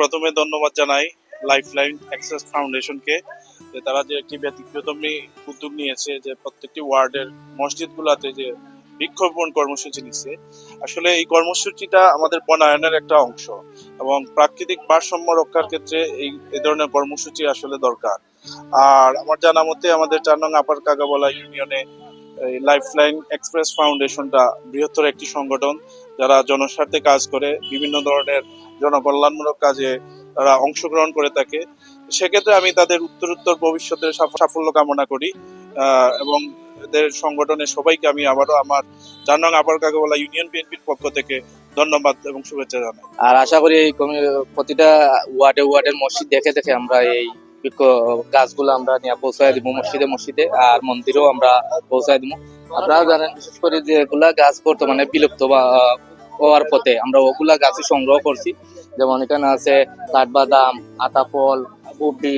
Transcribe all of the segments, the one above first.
প্রথমে ধন্যবাদ জানাই লাইফ লাইন অ্যাক্সেস ফাউন্ডেশনকে যে তারা যে একটি ব্যতিক্রমী উদ্যোগ নিয়েছে যে প্রত্যেকটি ওয়ার্ডের মসজিদগুলোতে যে বৃক্ষরোপণ কর্মসূচি নিচ্ছে। আসলে এই কর্মসূচিটা আমাদের বনায়নের একটা অংশ এবং প্রাকৃতিক ভারসাম্য রক্ষার ক্ষেত্রে এই এই ধরনের কর্মসূচি আসলে দরকার। আর আমার জানা মতে আমাদের চার নং আপার কাগাবলা ইউনিয়নে লাইফ লাইন এক্সপ্রেস ফাউন্ডেশনটা বৃহত্তর একটি সংগঠন। যারা জনস্বার্থে কাজ করে, বিভিন্ন ধরনের জনকল্যাণমূলক কাজে তারা অংশগ্রহণ করে থাকে, সেক্ষেত্রে আমি তাদের উত্তরোত্তর ভবিষ্যতের সাফ- সাফল্য কামনা করি এবং এদের সংগঠনের সবাইকে আমি আবারও আমার চার নং আপার কাগাবলা ইউনিয়ন বিএনপির পক্ষ থেকে ধন্যবাদ এবং শুভেচ্ছা জানাই। আর আশা করি এই প্রতিটা ওয়ার্ডে ওয়ার্ডের মসজিদ দেখে দেখে আমরা এই গাছগুলো আমরা নিয়ে পৌঁছায় দিব, মসজিদে মসজিদে, আর মন্দিরেও আমরা পৌঁছায় দিব। আপনারা জানেন, বিশেষ করে যে এগুলা গাছ বর্তমানে বিলুপ্ত বা হওয়ার পথে। আমরা ওগুলা গাছই সংগ্রহ করছি। যেমন এখানে আছে কাঠবাদাম, আতাফল কুপি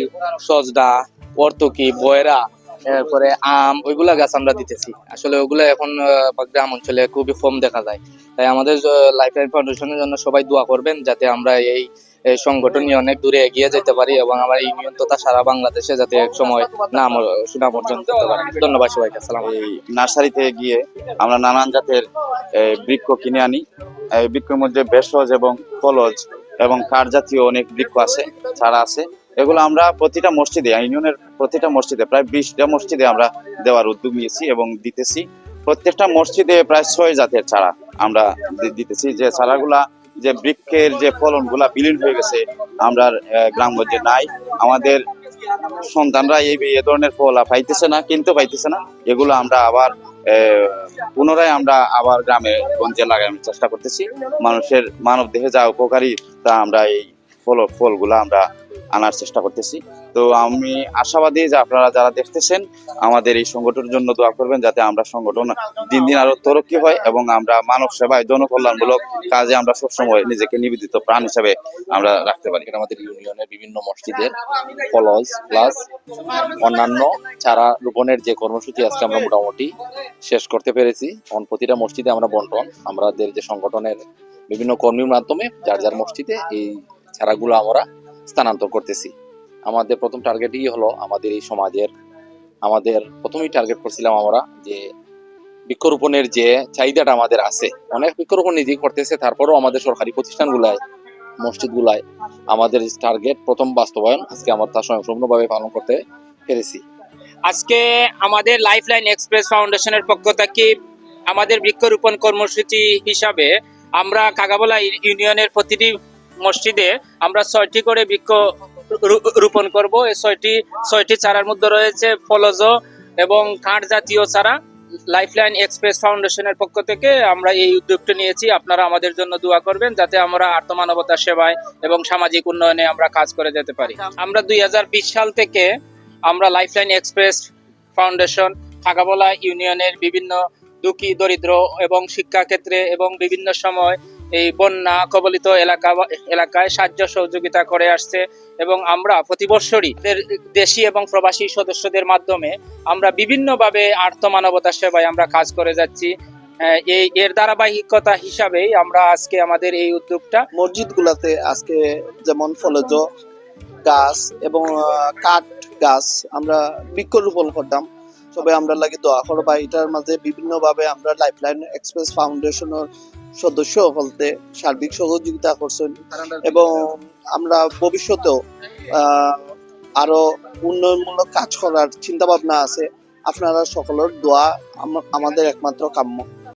সজনা পর্তুকি, বয়রা, এরপরে আম, ওইগুলা গাছ আমরা দিতেছি। আসলে ওগুলা এখন গ্রাম অঞ্চলে খুবই কম দেখা যায়। তাই আমাদের লাইফ লাইন ফাউন্ডেশনের জন্য সবাই দোয়া করবেন যাতে আমরা এই সংগঠন নিয়ে অনেক দূরে এগিয়ে যেতে পারি এবং আমার ইউনিয়ন তথা সারা বাংলাদেশে যাতে এক সময় নাম, সুনাম অর্জন করতে পারি। ধন্যবাদ সবাইকে, আসসালাম এই নার্সারিতে গিয়ে আমরা নানান জাতের বৃক্ষ কিনে আনি। বৃক্ষের মধ্যে ভেষজ এবং ফলজ এবং কাঠ জাতীয় অনেক বৃক্ষ আছে ছাড়া আছে। এগুলো আমরা প্রতিটা মসজিদে, ইউনিয়নের প্রতিটা মসজিদে, প্রায় বিশটা মসজিদে আমরা দেওয়ার উদ্যোগ নিয়েছি এবং দিতেছি। প্রত্যেকটা মসজিদে প্রায় ছয় জাতের চারা আমরা দিতেছি। যে চারাগুলা, যে বৃক্ষের যে ফলনগুলা বিলীন হয়ে গেছে, আমরা গ্রাম গ্রামগঞ্জে নাই। আমাদের সন্তানরা এই ধরনের ফল পাইতেছে না কিনতে পাইতেছে না। এগুলো আমরা আবার পুনরায় আমরা আবার গ্রামে গঞ্জে লাগানোর চেষ্টা করতেছি। মানুষের মানব দেহে যা উপকারী তা আমরা এই ফল ফলগুলো আমরা আনার চেষ্টা করতেছি। তো আমি আশাবাদী যে আপনারা যারা দেখতেছেন, আমাদের এই সংগঠনের জন্য দোয়া করবেন যাতে আমরা সংগঠন দিন দিন আরও তরক্কি হয় এবং আমরা মানব সেবায় জনকল্যাণমূলক কাজে আমরা সবসময় নিজেকে নিবেদিত প্রাণ হিসেবে আমরা রাখতে পারি। আমাদের ইউনিয়নের বিভিন্ন মসজিদের ফলজ প্লাস অন্যান্য চারা রোপণের যে কর্মসূচি আজকে আমরা মোটামুটি শেষ করতে পেরেছি। প্রতিটা মসজিদে আমরা বন্টন, আমাদের যে সংগঠনের বিভিন্ন কর্মীর মাধ্যমে যার যার মসজিদে এই চারাগুলো আমরা স্থানান্তর করতেছি। আমাদের প্রথম টার্গেটই হলো আমাদের এই সমাজের, আমাদের প্রথমেই টার্গেট করছিলাম আমরা যে বৃক্ষরোপণের যে চাহিদাটা আমাদের আছে। অনেক বৃক্ষরোপণ নিজেই করতেছে, তারপরেও আমাদের সরকারি প্রতিষ্ঠানগুলায়, মসজিদগুলায় আমাদের টার্গেট প্রথম বাস্তবায়ন আজকে আমরা তা সম্পূর্ণভাবে পালন করতে পেরেছি। আজকে আমাদের লাইফলাইন এক্সপ্রেস ফাউন্ডেশনের পক্ষ থেকে আমাদের বৃক্ষরোপণ কর্মসূচি হিসাবে আমরা কাগাবলা ইউনিয়নের প্রতিটি মসজিদে আমরা ছয়টি করে বৃক্ষ রোপণ করব। এই ছয়টি ছয়টি চারার মধ্যে রয়েছে ফলজ এবং কাঠ জাতীয় চারা। লাইফলাইন এক্সপ্রেস ফাউন্ডেশনের পক্ষ থেকে আমরা এই উদ্যোগটি নিয়েছি। আপনারা আমাদের জন্য দোয়া করবেন যাতে আমরা আত্মমানবতার সেবায় এবং সামাজিক উন্নয়নে আমরা কাজ করে যেতে পারি। আমরা দুই হাজার বিশ সাল থেকে আমরা লাইফলাইন এক্সপ্রেস ফাউন্ডেশন খাগাবলা ইউনিয়নের বিভিন্ন দুঃখী, দরিদ্র এবং শিক্ষা ক্ষেত্রে এবং বিভিন্ন সময় এই বন্যা কবলিত এলাকা এলাকায় সাহায্য সহযোগিতা করে আসছে এবং আমরা প্রতি দেশি এবং প্রবাসী সদস্যদের মাধ্যমে আমরা বিভিন্নভাবে আর্থ মানবতার সেবায় আমরা কাজ করে যাচ্ছি। এই এর ধারাবাহিকতা হিসাবেই আমরা আজকে আমাদের এই উদ্যোগটা মসজিদগুলাতে আজকে যেমন ফলজ গাছ এবং কাঠ গাছ আমরা বৃক্ষরোপণ করতাম। সবাই আমরা লাগে দোয়া করবা এটার মাঝে বিভিন্ন ভাবে আমরা লাইফলাইন এক্সপ্রেস ফাউন্ডেশনের সদস্য বলতে সার্বিক সহযোগিতা করছেন এবং আমরা ভবিষ্যতেও আহ, আরও উন্নয়নমূলক কাজ করার চিন্তা ভাবনা আছে। আপনারা সকলের দোয়া আম- আমাদের একমাত্র কাম্য।